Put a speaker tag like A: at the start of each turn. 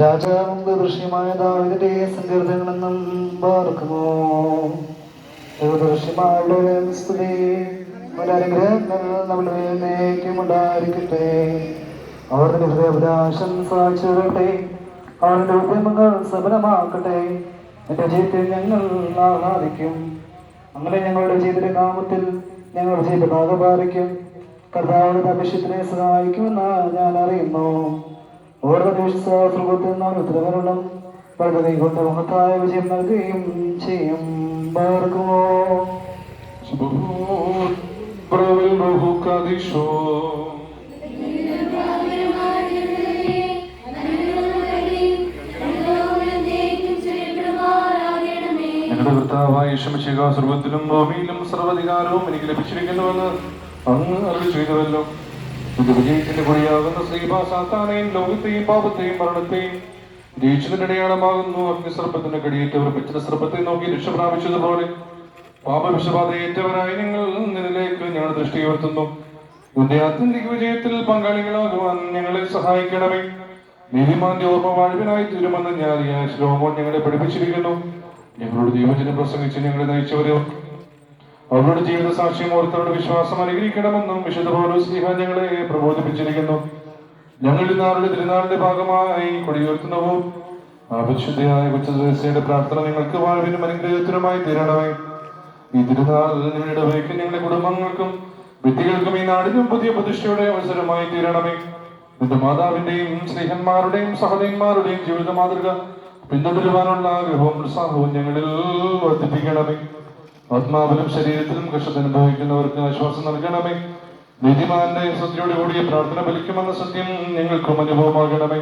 A: രാജാവും ദൃശ്യമായ ദാവിദിന്റെ സങ്കീർത്തനങ്ങളെന്നും പാർക്കുമോ ദൃശ്യമായുള്ള സ്തുതി ഒരനുഗ്രഹങ്ങൾ അവരുടെ ഹൃദയപരാശം സാക്ഷിരട്ടെ അവരുടെ ഉദ്യമങ്ങൾ സഫലമാക്കട്ടെ. എന്റെ ജീവിതത്തിൽ ഞങ്ങൾ ആഹ്ലാദിക്കും. അങ്ങനെ ഞങ്ങളുടെ ജീവിത കാമത്തിൽ ഞങ്ങളുടെ ജീവിത ഭാഗപാലിക്കും കർത്താവിന്റെ അഭിഷേകത്തിനെ സഹായിക്കുമെന്ന് ഞാൻ അറിയുന്നു. ഓരോ ദിവസത്തിൽ നാം ഉത്തരവരണം പദ്ധതി കൊണ്ട് മഹത്തായ വിജയം നൽകുകയും ചെയ്യും. പാർക്കുമോ.
B: ഞങ്ങളുടെ യേശുമിശിഹ സർവത്തിലും ഭൂമിയിലും സർവധികാരവും എനിക്ക് ലഭിച്ചിരിക്കുന്നുവെന്ന് അങ്ങ് അരുളി ചെയ്തുവല്ലോ ഇത് വിജയത്തിന്റെ കുടിയാകുന്ന ശ്രീഭാ സാത്താനെയും ലോകത്തെയും പാപത്തെയും മരണത്തെയും ജയിച്ചതിന്റെ അടയാളമാകുന്നു. അഗ്നിസർപ്പത്തിന്റെ കടിയേറ്റവർ പിച്ചിന സർപ്പത്തെ നോക്കി രക്ഷ പ്രാപിച്ചതുപോലെ പാപവിഷബാധയേറ്റവരായി നിങ്ങൾ നിന്നിലേക്ക് ഞങ്ങൾ ദൃഷ്ടി ഉയർത്തുന്നു. നിന്റെ ആത്യന്തിക വിജയത്തിൽ പങ്കാളികളാകുവാൻ ഞങ്ങളെ സഹായിക്കണമേ. നീതിമാന്റെ ഓർമ്മ വാഴ്വിനായി തീരുമെന്ന് ഞാൻ ശ്ലോമോൻ ഞങ്ങളെ പഠിപ്പിച്ചിരിക്കുന്നു. ഞങ്ങളുടെ ദൈവജനം പ്രസംഗിച്ച് ഞങ്ങളെ നയിച്ചവരോ അവരുടെ ജീവിത സാക്ഷ്യം ഓർത്തവരുടെ വിശ്വാസം അനുഗ്രഹിക്കണമെന്നും വിശുദ്ധ പൗലോസ്ലിഹ ഞങ്ങളെ പ്രബോധിപ്പിച്ചിരിക്കുന്നു. ഞങ്ങൾ ഇന്ന് അവരുടെ തിരുനാളിന്റെ ഭാഗമായി കൊടിയുയർത്തുന്നവും? ആ പരിശുദ്ധയായ കൊച്ചുദേശയുടെ പ്രാർത്ഥന നിങ്ങൾക്ക് വാഴവിനും അനുഗ്രഹത്തിനുമായി തീരണമേ. ഈ തിരുനാൾ നിങ്ങളുടെ വയ്ക്ക് ഞങ്ങളുടെ കുടുംബങ്ങൾക്കും വ്യക്തികൾക്കും ഈ നാടിനും പുതിയ പ്രതിഷ്ഠയുടെ അവസരമായി തീരണമേ. നിന്റെ മാതാവിന്റെയും സ്നേഹന്മാരുടെയും സഹോദരന്മാരുടെയും ജീവിത മാതൃക പിന്തുടരുവാനുള്ള ആഗ്രഹവും ഉത്സാഹവും ഞങ്ങളിൽ വർദ്ധിപ്പിക്കണമേ. ആത്മാവിലും ശരീരത്തിലും കഷ്ടത അനുഭവിക്കുന്നവർക്ക് ആശ്വാസം നൽകണമേ. നീതിമാന്റെ ശ്രദ്ധയോട് കൂടിയ പ്രാർത്ഥന ഫലിക്കുമെന്ന സത്യം ഞങ്ങൾക്കും അനുഭവമാകണമേ.